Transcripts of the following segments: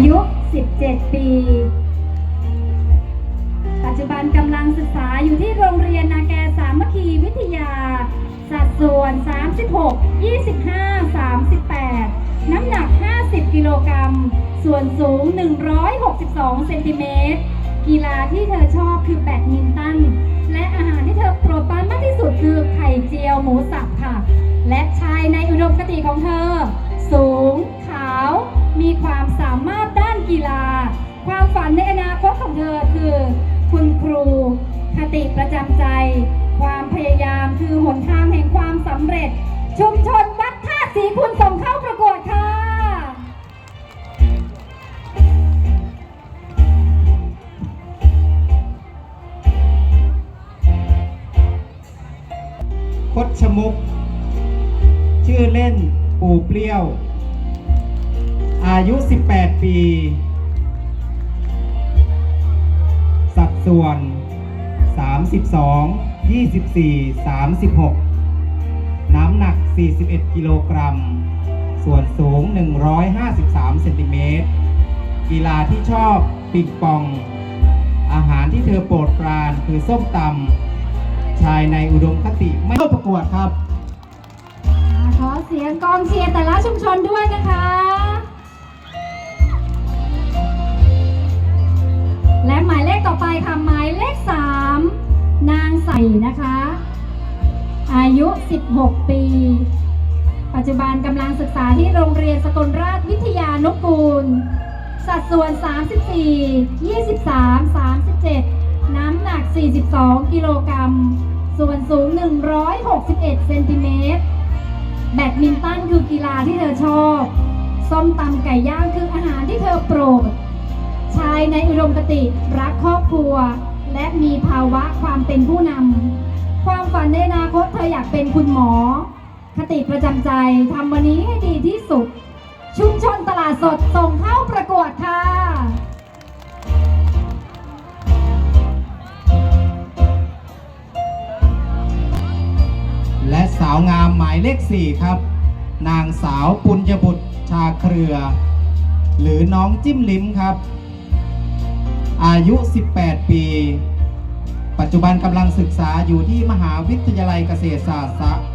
ายุ 17 ปี ปัจจุบันกำลังศึกษาอยู่ที่โรงเรียนนาแกสามัคคีวิทยา สัดส่วน 36 25 38 น้ำหนัก 50 กิโลกรัม ส่วนสูง 162 เซนติเมตร กีฬาที่เธอชอบคือแบดมินตัน และอาหารที่เธอโปรดปรานมากที่สุดคือไข่เจียวหมูสับค่ะ และชายในอุดมคติของเธอ สูง มีความสามารถด้านกีฬา ความฝันในอนาคตของเธอคือ คุณครู คติประจำใจ ความพยายามคือหนทางแห่งความสำเร็จ ชุมชนวัดท่าสีคุณส่งเข้าประกวดค่ะคดชมุก ชื่อเล่นปูเปรี้ยว อายุ 18 ปี สัดส่วน 32 24 36 น้ำหนัก 41 กิโลกรัม ส่วนสูง 153 เซนติเมตร กีฬาที่ชอบปิงปอง อาหารที่เธอโปรดปรานคือส้มตำ ชายในอุดมคติไม่เข้าประกวดครับ ขอเสียงกองเชียร์แต่ละชุมชนด้วยนะคะ และหมายเลขต่อไปค่ะหมายเลข 3 นางใสนะคะ อายุ 16 ปี ปัจจุบันกำลังศึกษาที่โรงเรียนสกลราชวิทยานุกูล สัดส่วน 34 23 37 น้ำหนัก 42 กิโลกรัม ส่วนสูง 161 เซนติเมตร แบดมินตันคือกีฬาที่เธอชอบ ส้มตำไก่ย่างคืออาหารที่เธอโปรด ชายในอุดมคติรักครอบครัว และมีภาวะความเป็นผู้นำความฝันในอนาคตเธออยากเป็นคุณหมอ คติประจำใจทำวันนี้ให้ดีที่สุด ชุมชนตลาดสดส่งเข้าประกวดค่ะและสาวงามหมายเลข 4 ครับ นางสาวปุญญบุตรชาเครือ หรือน้องจิ้มลิ้มครับ อายุ 18 ปี ปัจจุบันกำลังศึกษาอยู่ที่มหาวิทยาลัยเกษตรศาสตร์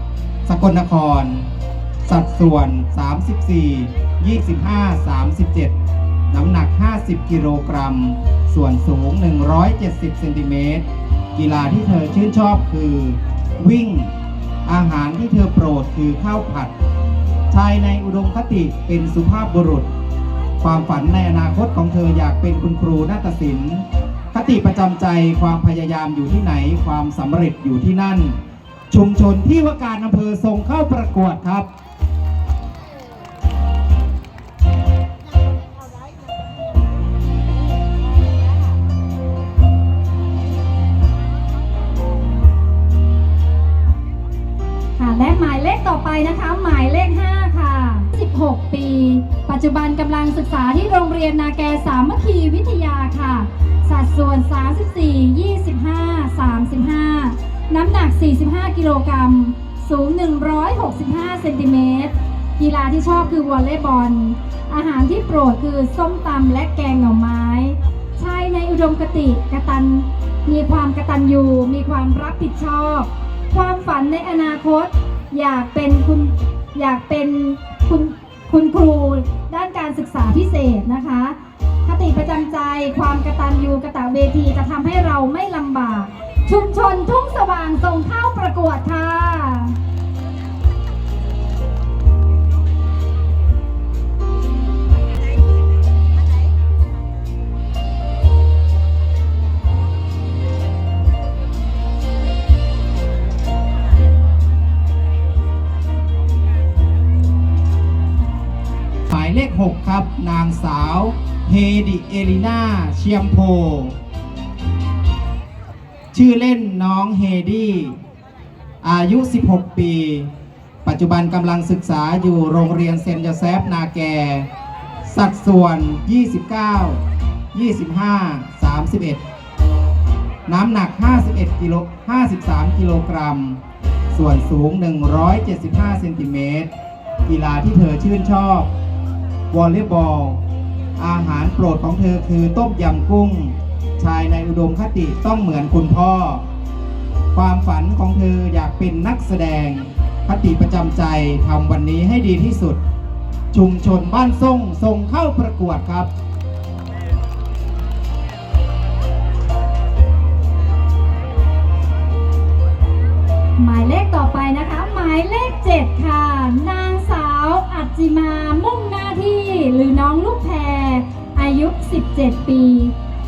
สกลนคร สัดส่วน 34 25 37 น้ำหนัก 50 กิโลกรัม ส่วนสูง 170 เซนติเมตร กีฬาที่เธอชื่นชอบคือ วิ่ง อาหารที่เธอโปรดคือข้าวผัด ชายในอุดมคติเป็นสุภาพบุรุษ ความฝันในอนาคตของเธออยากเป็นคุณครูนาฏศิลป์คติประจำใจความพยายามอยู่ที่ไหน ความสำเร็จอยู่ที่นั่น ชุมชนที่ว่าการอำเภอส่งเข้าประกวดครับค่ะและหมายเลขต่อไปนะคะหมายเลข ปัจจุบันกำลังศึกษาที่โรงเรียนนาแกสามัคคีวิทยาค่ะ สัดส่วน 34 25 35 น้ำหนัก 45 กิโลกรัม สูง 165 เซนติเมตร กีฬาที่ชอบคือวอลเลย์บอล อาหารที่โปรดคือส้มตำและแกงหน่อไม้ ชายในอุดมคติกตัน มีความกตัญญู มีความรับผิดชอบ ความฝันในอนาคต อยากเป็นคุณ อยากเป็นคุณคุณครู ศึกษาพิเศษนะคะ คติประจำใจความกระตันยูกระตเวทีจะทำให้เราไม่ลำบาก ชุมชนทุ่งสว่างส่งเข้าประกวดค่ะ นางสาวเฮดิเอลิน่าเชียมโพ ชื่อเล่นน้องเฮดี้อายุ 16 ปี ปัจจุบันกำลังศึกษาอยู่โรงเรียนเซนต์โยเซฟนาแก สัดส่วน 29 25 31 น้ำหนัก 51กิโล53 กิโลกรัม ส่วนสูง 175 เซนติเมตร กีฬาที่เธอชื่นชอบ วอลเลย์บอล อาหารโปรดของเธอคือต้มยำกุ้ง ชายในอุดมคติต้องเหมือนคุณพ่อ ความฝันของเธออยากเป็นนักแสดง คติประจำใจทำวันนี้ให้ดีที่สุด ชุมชนบ้านส่งส่งเข้าประกวดครับหมายเลขต่อไปนะคะ หมายเลข 7 ค่ะ นางสาวอัจจิมาม หรือน้องลูกแพรอายุ 17 ปี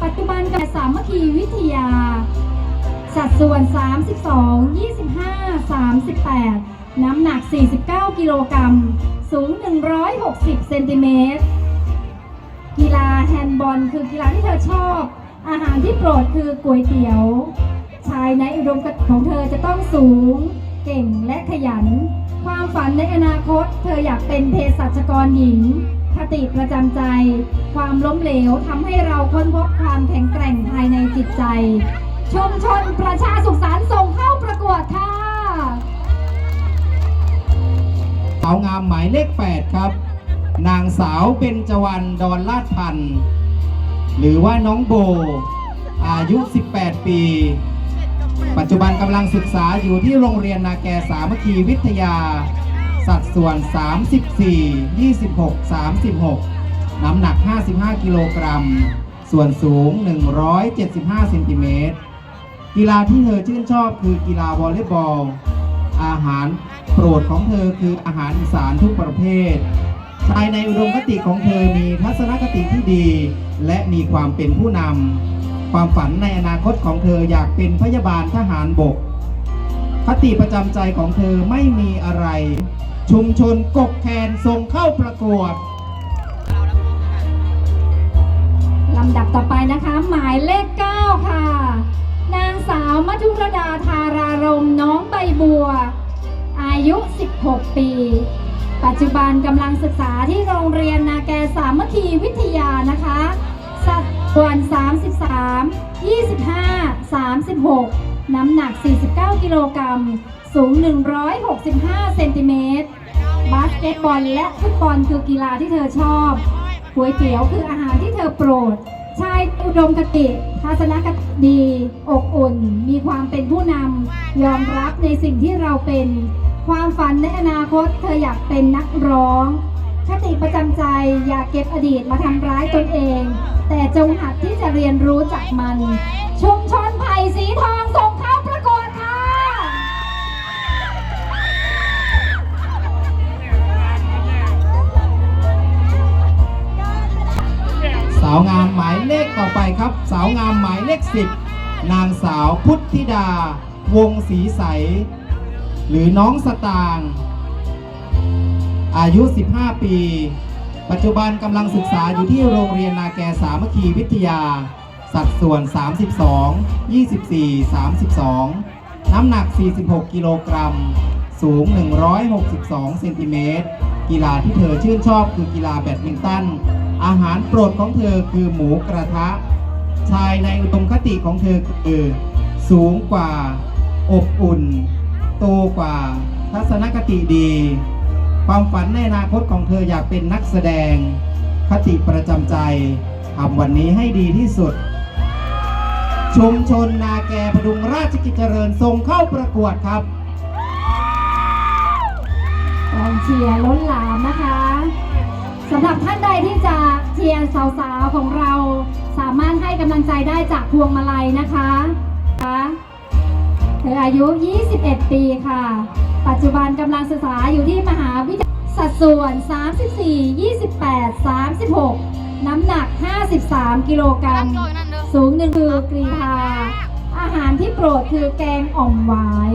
ปัจจุบันกับสามัคคีวิทยา สัดส่วน 32 25 38 น้ำหนัก 49 กิโลกรัม สูง 160 เซนติเมตร กีฬาแฮนด์บอลคือกีฬาที่เธอชอบ อาหารที่โปรดคือก๋วยเตี๋ยว ชายในอุดมการณ์ของเธอจะต้องสูง เก่งและขยัน ความฝันในอนาคต เธออยากเป็นเภสัชกรหญิง คติประจำใจ ความล้มเหลวทำให้เราค้นพบความแข็งแกร่งภายในจิตใจ ชุมชนประชาสุขสันต์ส่งเข้าประกวดค่ะสาวงามหมายเลข 8 ครับ นางสาวเบญจวรรณดอนลาดพันธ์หรือว่าน้องโบ อายุ 18 ปี ปัจจุบันกำลังศึกษาอยู่ที่โรงเรียนนาแกสามัคคีวิทยา สัดส่วน 34 26 36 น้ำหนัก 55 กิโลกรัม ส่วนสูง 175เซนติเมตร กีฬาที่เธอชื่นชอบคือกีฬาวอลเลย์บอล อาหารโปรดของเธอคืออาหารอีสานทุกประเภท ภายในอุดมคติของเธอมีทัศนคติที่ดี และมีความเป็นผู้นำ ความฝันในอนาคตของเธออยากเป็นพยาบาลทหารบกคติประจำใจของเธอไม่มีอะไร ชุมชนกกแคนส่งเข้าประกวดลำดับต่อไปนะคะ หมายเลข 9 ค่ะ นางสาวมัทุรดาธารารมน้องใบบัว อายุ 16 ปี ปัจจุบันกำลังศึกษาที่โรงเรียนนาแกสามัคคีวิทยานะคะสัดส่วน 33 25 36 น้ำหนัก 49 กิโลกรัม สูง 165 เซนติเมตร บาสเกตบอลและฟุตบอลคือกีฬาที่เธอชอบก๋วยเตี๋ยวคืออาหารที่เธอโปรด ชายอุดมคติ ทัศนคติดีอบอุ่น มีความเป็นผู้นำ ยอมรับในสิ่งที่เราเป็น ความฝันในอนาคต เธออยากเป็นนักร้อง คติประจำใจ อย่าเก็บอดีตมาทำร้ายตนเอง แต่จงหัดที่จะเรียนรู้จากมัน ชุมชนไผ่สีทองส่ง ครับ สาวงามหมายเลข10นางสาวพุทธิดา วงศรีใส หรือน้องสตาง อายุ 15 ปี ปัจจุบันกำลังศึกษาอยู่ที่โรงเรียนนาแกสามัคคีวิทยา สัดส่วน 32 24 32 น้ำหนัก 46 กิโลกรัม สูง 162 เซนติเมตร กีฬาที่เธอชื่นชอบคือกีฬาแบดมินตัน อาหารโปรดของเธอคือหมูกระทะ ชายในอุดมคติของเธอคือสูงกว่า อบอุ่น โตกว่า ทัศนคติดี ความฝันในอนาคตของเธออยากเป็นนักแสดง คติประจำใจทำวันนี้ให้ดีที่สุด ชุมชนนาแกพดุงราชกิจเจริญส่งเข้าประกวดครับกองเชียร์ล้นหลามนะคะสำหรับท่านใดที่จะเชียร์สาวๆของเรา สามารถให้กำลังใจได้จากพวงมาลัยนะคะเธออายุ 21 ปีค่ะ ปัจจุบันกำลังศึกษาอยู่ที่มหาวิทยาลัยสัดส่วน 34 28 36 น้ำหนัก 53 กิโลกรัม สูงหนึ่งคือกรีธาอาหารที่โปรดคือแกงอ่อมหวาย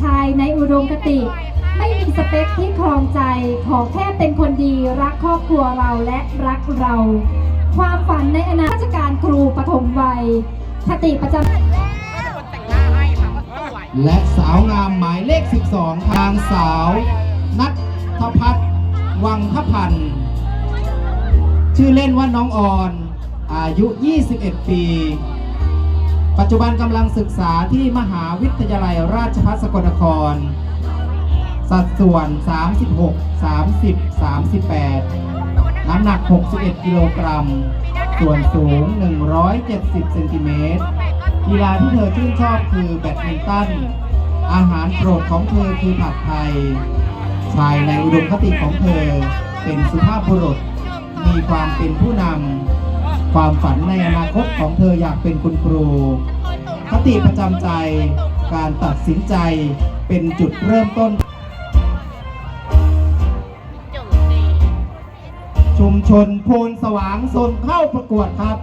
ชายในอุดมคติ ไม่มีสเปคที่ครองใจ ขอแค่เป็นคนดีรักครอบครัวเราและรักเรา ความฝันในอนาคตราชการครูปฐมวัย คติประจำและสาวงามหมายเลข 12 ทางสาว นัทพัฒน์วังทพันธ์ชื่อเล่นว่าน้องออน อายุ 21 ปี ปัจจุบันกำลังศึกษาที่มหาวิทยาลัยราชภัฏสกลนคร สัดส่วน 36 30 38 น้ำหนัก 61 กิโลกรัม ส่วนสูง 170 เซนติเมตร กีฬาที่เธอชื่นชอบคือแบดมินตัน อาหารโปรดของเธอคือผัดไทย ชายในอุดมคติของเธอเป็นสุภาพบุรุษ มีความเป็นผู้นำ ความฝันในอนาคตของเธออยากเป็นคุณครู คติประจำใจ การตัดสินใจเป็นจุดเริ่มต้น ชนโพนสว่างโซนเข้าประกวดครับ